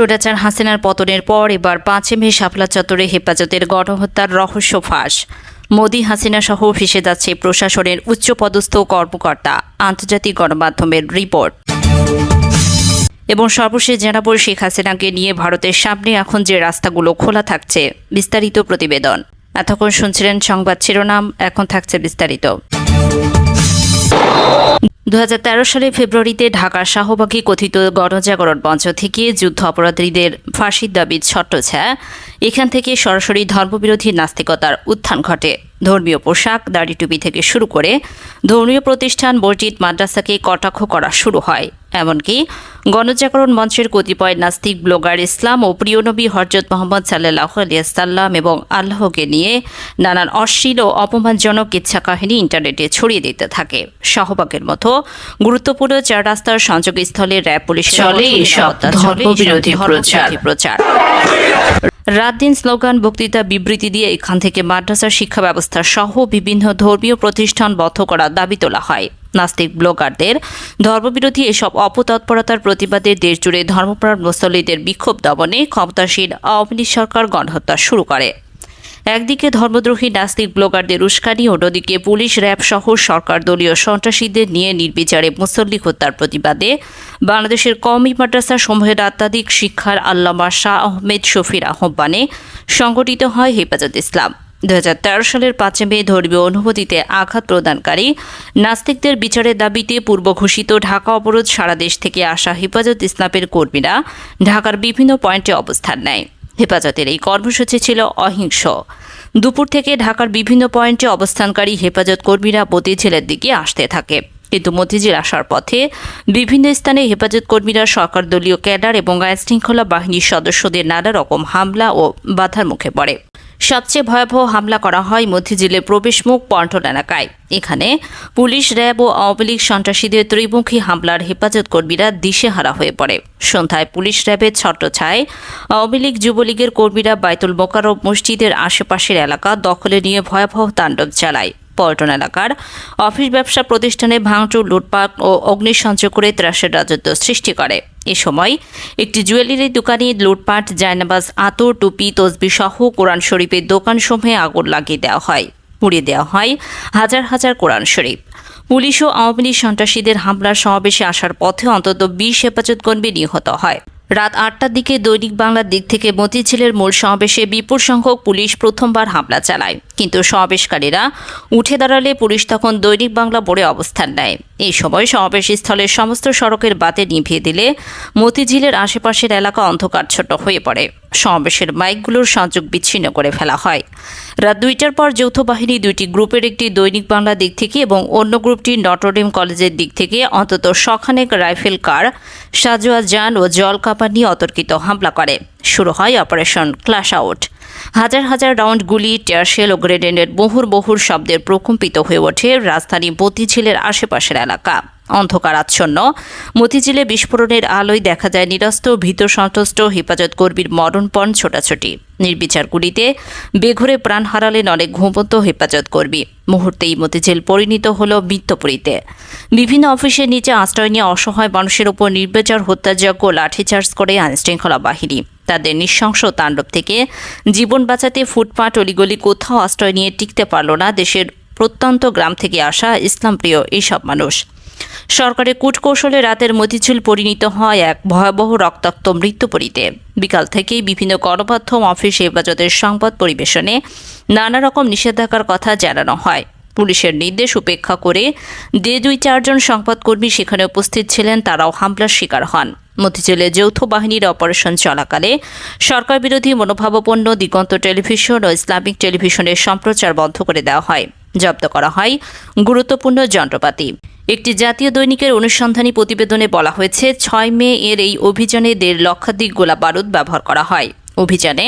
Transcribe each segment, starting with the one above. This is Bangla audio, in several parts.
স্বৈরাচার হাসিনার পতনের পর এবার পাঁচে মে শাপলা চত্বরে হেফাজতের গণহত্যার রহস্য ফাঁস। মোদি, হাসিনা সহ ফেসে যাচ্ছে প্রশাসনের উচ্চপদস্থ কর্মকর্তা। আন্তর্জাতিক গণমাধ্যমের রিপোর্ট। এবং সর্বশেষ জানাব, শেখ হাসিনাকে নিয়ে ভারতের সামনে এখন যে রাস্তাগুলো খোলা থাকছে, বিস্তারিত প্রতিবেদন। এতক্ষণ শুনছিলেন সংবাদ শিরোনাম, এখন থাকছে বিস্তারিত। দু সালে ফেব্রুয়ারিতে ঢাকার শাহবাগে কথিত গণজাগরণ মঞ্চ থেকে যুদ্ধ অপরাধীদের ফাঁসির দাবি ছট্টছায়া এখান থেকে সরাসরি ধর্মবিরোধী নাস্তিকতার উত্থান ঘটে। ধর্মীয় পোশাক, দাড়ি টুপি থেকে শুরু করে ধর্মীয় প্রতিষ্ঠান, মসজিদ, মাদ্রাসাকে কটাক্ষ করা শুরু হয়। এমনকি গণজাগরণ মঞ্চের কতিপয় নাস্তিক ব্লগার ইসলাম ও প্রিয়নবী হরজত মোহাম্মদ সাল্লাহ আলিয়াসাল্লাম এবং আল্লাহকে নিয়ে নানান অশ্লীল ও অপমানজনক ইচ্ছা কাহিনী ইন্টারনেটে ছড়িয়ে দিতে থাকে। শাহবাগের মতো গুরুত্বপূর্ণ চার রাস্তার সংযোগস্থলে র্যাব পুলিশ চলে। প্রচার। রাত দিন স্লোগান বক্তৃতা বিবৃতি দিয়ে এখান থেকে মাদ্রাসার শিক্ষা ব্যবস্থা সহ বিভিন্ন ধর্মীয় প্রতিষ্ঠান বন্ধ করার দাবি তোলা হয়। নাস্তিক ব্লগারদের, ধর্মবিরোধী এসব অপতৎপরতার প্রতিবাদে দেশজুড়ে ধর্মপ্রাণ মুসল্লিদের বিক্ষোভ দমনে ক্ষমতাসীন আওয়ামী সরকার গণহত্যা শুরু করে। একদিকে ধর্মদ্রোহী নাস্তিক ব্লগারদের উস্কানি অন্যদিকে পুলিশ, র্যাব সহ সরকার দলীয় সন্ত্রাসীদের নিয়ে নির্বিচারে মুসল্লি হত্যার প্রতিবাদে বাংলাদেশের কওমি মাদ্রাসা সমূহের আত্মাধিক শিক্ষার আল্লামা শাহ আহমেদ শফির আহ্বানে সংগঠিত হয় হেফাজত ইসলাম। দু হাজার তেরো সালের পাঁচে মে ধর্মীয় অনুভূতিতে আঘাত প্রদানকারী নাস্তিকদের বিচারের দাবিতে পূর্ব ঘোষিত ঢাকা অবরোধ সারা দেশ থেকে আসা হেফাজত ইসলামের কর্মীরা ঢাকার বিভিন্ন পয়েন্টে অবস্থান নেয়। হেফাজতের এই কর্মসূচি ছিল অহিংস। দুপুর থেকে ঢাকার বিভিন্ন পয়েন্টে অবস্থানকারী হেফাজত কর্মীরা বতিঝিলের দিকে আসতে থাকে। কিন্তু মতিঝিল আসার পথে বিভিন্ন স্থানে হেফাজত কর্মীরা সরকার দলীয় ক্যাডার এবং আইনশৃঙ্খলা বাহিনীর সদস্যদের নানা রকম হামলা ও বাধার মুখে পড়ে। সবচেয়ে ভয়াবহ হামলা করা হয় মতিঝিলের প্রবেশমুখ পন্টন এলাকায়। এখানে পুলিশ, র্যাব ও আওয়ামী লীগ সন্ত্রাসীদের ত্রিমুখী হামলার হেফাজত কর্মীরা দিশেহারা হয়ে পড়ে। সন্ধ্যায় পুলিশ র্যাবের ছট্টছায় আওয়ামী লীগ যুবলীগের কর্মীরা বাইতুল মোকারব মসজিদের আশেপাশের এলাকা দখলে নিয়ে ভয়াবহ তাণ্ডব চালায়। পল্টন এলাকার অফিস ব্যবসা প্রতিষ্ঠানে ভাঙচুর, লুটপাট ও অগ্নিসংযোগ করে ত্রাসের রাজত্ব সৃষ্টি করে। এ সময় একটি জুয়েলারি দোকানে লুটপাট, জায়নাবাজ, আতর, টুপি, তসবি সহ কোরআন শরীফের দোকানসমূহে আগুন লাগিয়ে দেওয়া হয়। পুড়িয়ে দেওয়া হয় হাজার হাজার কোরআন শরীফ। পুলিশ ও আওয়ামী লীগ সন্ত্রাসীদের হামলার সমাবেশে আসার পথে অন্তত বিশ হেফাজত কর্মী নিহত হয়। রাত আটটার দিকে দৈনিক বাংলার দিক থেকে মতিঝিলের মূল সমাবেশে বিপুল সংখ্যক পুলিশ প্রথমবার হামলা চালায়। কিন্তু সমাবেশকারীরা উঠে দাঁড়ালে পুলিশ তখন দৈনিক বাংলা বোর্ডে অবস্থান নেয়। এই সময় সমাবেশ স্থলের সমস্ত সড়কের বাতে নিভিয়ে দিলে মতিঝিলের আশেপাশের এলাকা অন্ধকার ছোট হয়ে পড়ে। সমাবেশের মাইকগুলোর সংযোগ বিচ্ছিন্ন করে ফেলা হয়। রাত দুইটার পর যৌথ বাহিনী দুইটি গ্রুপের একটি দৈনিক বাংলা দিক থেকে এবং অন্য গ্রুপটি নটরডেম কলেজের দিক থেকে অন্তত শখানেক রাইফেল কার সাজোয়া যান ও জল কাপা নিয়ে অতর্কিত হামলা করে। শুরু হয় অপারেশন ক্লাশ আউট। হাজার হাজার রাউন্ড গুলি টেয়ারশেল ও গ্রেনেডের বহুর বহুর শব্দের প্রকম্পিত হয়ে ওঠে রাজধানী মতিঝিলের আশেপাশের এলাকা। অন্ধকার আচ্ছন্ন। মতিঝিলে বিস্ফোরণের আলোয় দেখা যায় নিরস্ত, ভীত সন্ত্রস্ত হেফাজত কর্মীর মরণপণ ছোটাছুটি। নির্বিচার গুলিতে বেঘরে প্রাণ হারালেন অনেক ঘুমন্ত, হেফাজত কর্মী। মুহূর্তেই মতিঝিল পরিণত হল মৃত্যপুরীতে। বিভিন্ন অফিসের নিচে আশ্রয় নিয়ে অসহায় মানুষের ওপর নির্বিচার, হত্যাযজ্ঞ, লাঠিচার্জ করে আইনশৃঙ্খলা বাহিনী। তাদের নৃশংস তাণ্ডব থেকে জীবন বাঁচাতে ফুটপাট অলিগলি কোথাও আশ্রয় নিয়ে টিকতে পারল না দেশের প্রত্যন্ত গ্রাম থেকে আসা ইসলামপ্রিয় এইসব মানুষ। সরকারের কূটকৌশলে রাতের মতিঝিল পরিণত হয় এক ভয়াবহ রক্তাক্ত মৃত্যুপরীতে। বিকাল থেকেই বিভিন্ন গণমাধ্যম, অফিস হেফাজতের সংবাদ পরিবেশনে নানা রকম নিষেধাজ্ঞার কথা জানানো হয়। পুলিশের নির্দেশ উপেক্ষা করে যে দুই চারজন সংবাদকর্মী সেখানে উপস্থিত ছিলেন, তারাও হামলার শিকার হন। মতিঝিলে যৌথ বাহিনীর অপারেশন চলাকালে সরকার বিরোধী মনোভাবাপন্ন দিগন্ত টেলিভিশন ও ইসলামিক টেলিভিশনের সম্প্রচার বন্ধ করে দেওয়া হয়, জব্দ করা হয় গুরুত্বপূর্ণ যন্ত্রপাতি। একটি জাতীয় দৈনিকের অনুসন্ধানী প্রতিবেদনে বলা হয়েছে, ছয় মে এর এই অভিযানে দেড় লক্ষাধিক গোলা বারুদ ব্যবহার করা হয়। অভিযানে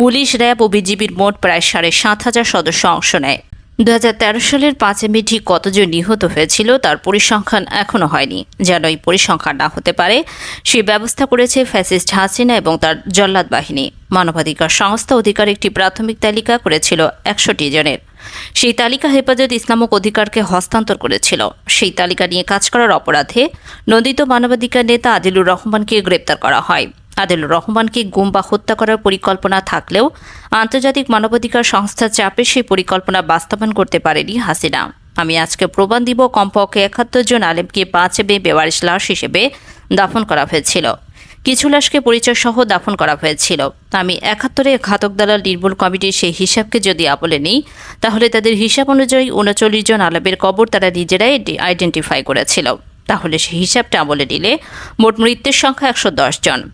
পুলিশ, র্যাব ও বিজিবির মোট প্রায় সাড়ে সাত হাজার সদস্য অংশ নেয়। দু হাজার তেরো সালের পাঁচে মে ঠিক কতজন নিহত হয়েছিল তার পরিসংখ্যান এখনও হয়নি। যেন এই পরিসংখ্যান না হতে পারে, সে ব্যবস্থা করেছে ফ্যাসিস্ট হাসিনা এবং তার জল্লাদ বাহিনী। মানবাধিকার সংস্থা অধিকার একটি প্রাথমিক তালিকা করেছিল একশোটি জনের। সেই তালিকা হেফাজত ইসলামক অধিকারকে হস্তান্তর করেছিল। সেই তালিকা নিয়ে কাজ করার অপরাধে নন্দিত মানবাধিকার নেতা আদিলুর রহমানকে গ্রেপ্তার করা হয়। আদিলুর রহমানকে গুম বা হত্যা করার পরিকল্পনা থাকলেও আন্তর্জাতিক মানবাধিকার সংস্থার চাপে সেই পরিকল্পনা বাস্তবায়ন করতে পারেনি হাসিনা। আমি আজকে প্রমাণ দিব কমপক্ষে একাত্তর জন আলেমকে পাঁচ মে বেওয়ারিশ লাশ হিসেবে দাফন করা হয়েছিল। কিছু লাশকে পরিচয় সহ দাফন করা হয়েছিল। আমি একাত্তরে ঘাতক দালাল নির্মূল কমিটির সেই হিসাবকে যদি আপলে নিই, তাহলে তাদের হিসাব অনুযায়ী উনচল্লিশ জন আলাবের কবর তারা নিজেরাই আইডেন্টিফাই করেছিল। তাহলে সেই হিসাবটা আমলে নিলে মোট মৃত্যুর সংখ্যা একশো দশ জন।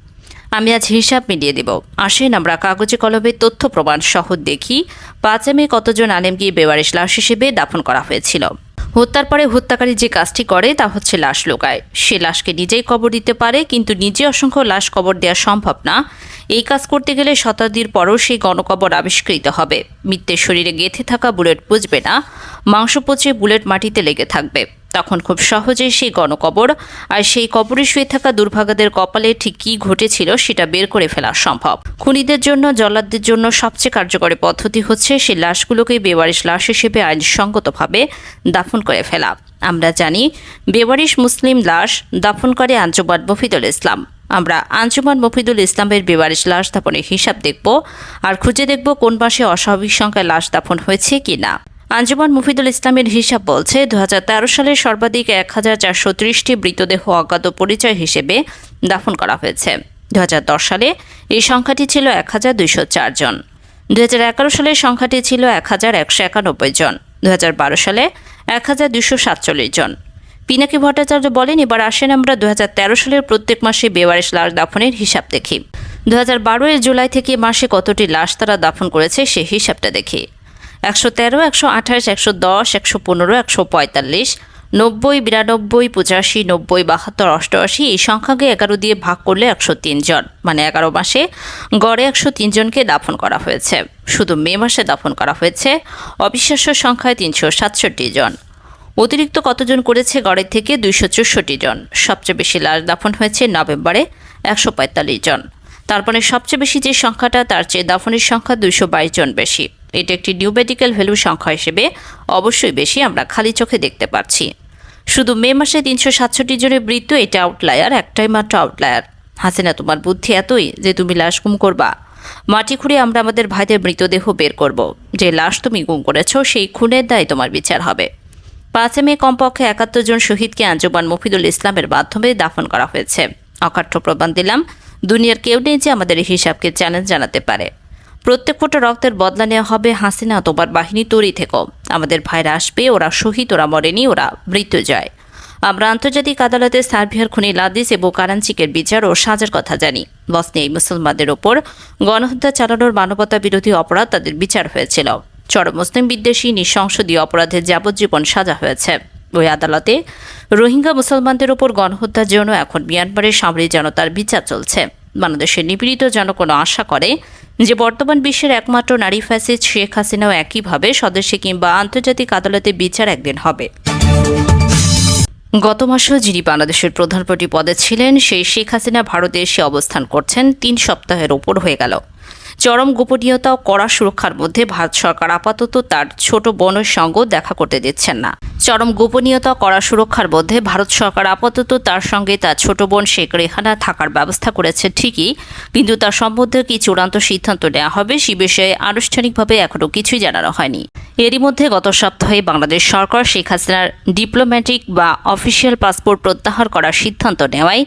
আমি আজ হিসাব মিলিয়ে দেব। আসেন আমরা কাগজে কলমে তথ্য প্রমাণ সহ দেখি। পাঁচে মে কতজন আলেমকে বেওয়ারিশ লাশ হিসেবে দাফন করা হয়েছিল। হত্যার পরে হত্যাকারী যে কাজটি করে তা হচ্ছে লাশ লোকায়। সে লাশকে নিজেই কবর দিতে পারে, কিন্তু নিজে অসংখ্য লাশ কবর দেওয়া সম্ভব না। এই কাজ করতে গেলে শতাব্দীর পরও সেই গণকবর আবিষ্কৃত হবে। মৃত্যের শরীরে গেঁথে থাকা বুলেট বুঝবে না। মাংস পচে বুলেট মাটিতে লেগে থাকবে। তখন খুব সহজেই সেই গণকবর আর সেই কবরে শুয়ে থাকা দুর্ভাগাদের কপালে ঠিক কী ঘটেছিল সেটা বের করে ফেলা সম্ভব। খুনিদের জন্য জল্লাদদের জন্য সবচেয়ে কার্যকরী পদ্ধতি হচ্ছে সেই লাশগুলোকে বেওয়ারিশ লাশ হিসেবে আইনসঙ্গতভাবে দাফন করে ফেলা। আমরা জানি, বেওয়ারিশ মুসলিম লাশ দাফন করে আঞ্জুমান মফিদুল ইসলাম। আমরা আঞ্জুমান মফিদুল ইসলামের বেওয়ারিশ লাশ দাফনের হিসাব দেখব আর খুঁজে দেখব কোন মাসে অস্বাভাবিক সংখ্যায় লাশ দাফন হয়েছে কি না আঞ্জুমান মুফিদুল ইসলামের হিসাব বলছে দু হাজার তেরো সালে সর্বাধিক এক হাজার চারশো ত্রিশটি মৃতদেহ অজ্ঞাত পরিচয় হিসেবে দাফন করা হয়েছে। দু হাজার দশ সালে এই সংখ্যাটি ছিল এক হাজার দুইশো চার জন। দু সালে সংখ্যাটি ছিল এক হাজার একশো একানব্বই জন। দু হাজার বারো সালে এক হাজার দুশো সাতচল্লিশ জন। পিনাকি ভট্টাচার্য বলেন, এবার আসেন আমরা দু হাজার তেরো সালের প্রত্যেক মাসে বেওয়ারিশ লাশ দাফনের হিসাব দেখি। দু হাজার জুলাই থেকে মাসে কতটি লাশ তারা দাফন করেছে সেই হিসাবটা দেখি। একশো তেরো, একশো আঠাশ, একশো দশ, একশো পনেরো, একশো পঁয়তাল্লিশ, নব্বই, বিরানব্বই, পঁচাশি, নব্বই, বাহাত্তর, অষ্টআশি, এই সংখ্যাকে এগারো দিয়ে ভাগ করলে একশো তিন জন মানে এগারো মাসে গড়ে একশো তিন জনকে দাফন করা হয়েছে। শুধু মে মাসে দাফন করা হয়েছে, অবিশ্বাস্য সংখ্যায় তিনশো সাতষট্টি জন। অতিরিক্ত কতজন করেছে গড়ের থেকে দুইশো চৌষট্টি জন। সবচেয়ে বেশি লাশ দাফন হয়েছে নভেম্বরে, একশো পঁয়তাল্লিশ জন। তারপরে সবচেয়ে বেশি যে সংখ্যাটা, তার চেয়ে দাফনের সংখ্যা দুইশো বাইশ জন বেশি। এটা একটি নিউ মেডিকেল ভ্যালু সংখ্যা হিসেবে অবশ্যই বেশি আমরা খালি চোখে দেখতে পাচ্ছি। শুধু মে মাসে তিনশো সাতষট্টি জনের মৃত্যু, এটা আউটলায়ার, একটাই মাত্র আউটলায়ার। হাসিনা, তোমার বুদ্ধি এতই যে তুমি লাশ গুম করবা। মাটি খুঁড়ে আমরা আমাদের ভাইদের মৃতদেহ বের করব। যে লাশ তুমি গুম করেছ, সেই খুনের দায় তোমার বিচার হবে। পাঁচে মে কমপক্ষে একাত্তর জন শহীদকে আঞ্জুমান মফিদুল ইসলামের মাধ্যমে দাফন করা হয়েছে। অকাঠ্য প্রমাণ দিলাম। দুনিয়ার কেউ নেই যে আমাদের হিসাবকে চ্যালেঞ্জ জানাতে পারে। প্রত্যেক ফোটা রক্তের বদলা নেওয়া হবে হাসিনা তোমার বাহিনী তৈরি থেকো আমাদের ভাইরা আসবে, ওরা শহীদ, ওরা মরেনি, ওরা মৃত্যু যায় আমরা আন্তর্জাতিক আদালতে সার্বিয়ার খুনি লাদিস এবং কারাঞ্চিকের বিচার ও সাজার কথা জানি। বসনে এই মুসলমানদের ওপর গণহত্যা চালানোর মানবতা বিরোধী অপরাধ তাদের বিচার হয়েছিল। চরম মুসলিম বিদ্বেষী, নিঃসংসদীয় অপরাধের যাবজ্জীবন সাজা হয়েছে। ওই আদালতে রোহিঙ্গা মুসলমানদের ওপর গণহত্যার জন্য এখন মিয়ানমারের সামরিক জনতার বিচার চলছে। বাংলাদেশের নিপীড়িত জনগণ আশা করে যে বর্তমান বিশ্বের একমাত্র নারী ফ্যাসিস্ট শেখ হাসিনাও একইভাবে স্বদেশে কিংবা আন্তর্জাতিক আদালতে বিচার একদিন হবে। গত মাসেও যিনি বাংলাদেশের প্রধানমন্ত্রী পদে ছিলেন, সেই শেখ হাসিনা ভারতে এসে অবস্থান করছেন, তিন সপ্তাহের ওপর হয়ে গেল। চরম গোপনীয়তা ও কড়া সুরক্ষার মধ্যে ভারত সরকার আপাতত তার ছোট বোনের সঙ্গেও দেখা করতে দিচ্ছেন না। চরম গোপনীয়তা কড়া সুরক্ষার মধ্যে ভারত সরকার আপাতত তার সঙ্গে তার ছোট বোন শেখ রেহানা থাকার ব্যবস্থা করেছে ঠিকই, কিন্তু তার সম্বন্ধে কি চূড়ান্ত সিদ্ধান্ত নেওয়া হবে সে বিষয়ে আনুষ্ঠানিকভাবে এখনও কিছুই জানানো হয়নি। এরই মধ্যে গত সপ্তাহে বাংলাদেশ সরকার শেখ হাসিনার ডিপ্লোম্যাটিক বা অফিসিয়াল পাসপোর্ট প্রত্যাহার করার সিদ্ধান্ত নেওয়ায়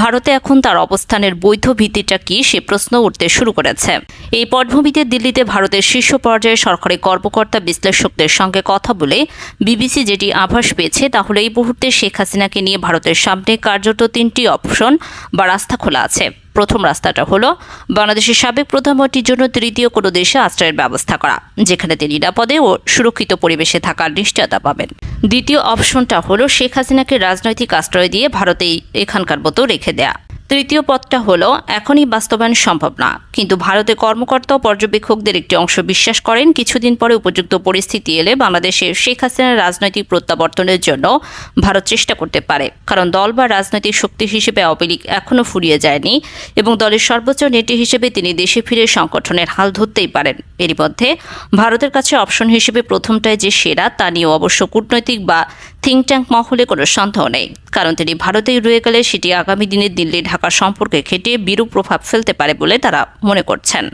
ভারতে এখন তার অবস্থানের বৈধ ভিত্তিটা কি সে প্রশ্ন উঠতে শুরু করেছে। এই পটভূমিতে দিল্লিতে ভারতের শীর্ষ পর্যায়ে সরকারি কর্মকর্তা বিশ্লেষকদের সঙ্গে কথা বলে বিবিসি যেটি আভাস পেয়েছে, তাহলে এই মুহূর্তে শেখ হাসিনাকে নিয়ে ভারতের সামনে কার্যত তিনটি অপশন বা রাস্তা খোলা আছে। প্রথম রাস্তাটা হলো বাংলাদেশের সাবেক প্রধানমন্ত্রীর জন্য তৃতীয় কোনো দেশে আশ্রয়ের ব্যবস্থা করা, যেখানে তিনি নিরাপদে ও সুরক্ষিত পরিবেশে থাকার নিশ্চয়তা পাবেন। দ্বিতীয় অপশনটা হলো শেখ হাসিনাকে রাজনৈতিক আশ্রয় দিয়ে ভারতেই এখানকার মতো রেখে দেয়া। তৃতীয় পথটা হলো, এখনই বাস্তবায়ন সম্ভব না। কিন্তু ভারতে কর্মকর্তা ও পর্যবেক্ষকদের একটি অংশ বিশ্বাস করেন, কিছুদিন পরে উপযুক্ত পরিস্থিতি এলে বাংলাদেশে শেখ হাসিনার রাজনৈতিক প্রত্যাবর্তনের জন্য ভারত চেষ্টা করতে পারে। কারণ দল বা রাজনৈতিক শক্তি হিসেবে লীগ এখনও ফুরিয়ে যায়নি এবং দলের সর্বোচ্চ নেত্রী হিসেবে তিনি দেশে ফিরে সংগঠনের হাল ধরতেই পারেন। এরই মধ্যে ভারতের কাছে অপশন হিসেবে প্রথমটায় যে সেরা, তা নিয়েও অবশ্য কূটনৈতিক বা থিঙ্ক ট্যাঙ্ক মহলে কোনো সন্দেহ নেই। কারণ তিনি ভারতেই রয়ে গেলে সেটি আগামী দিনে দিল্লি ঢাকা সম্পর্কে খেটে বিরূপ প্রভাব ফেলতে পারে বলে তারা মনে করছেন।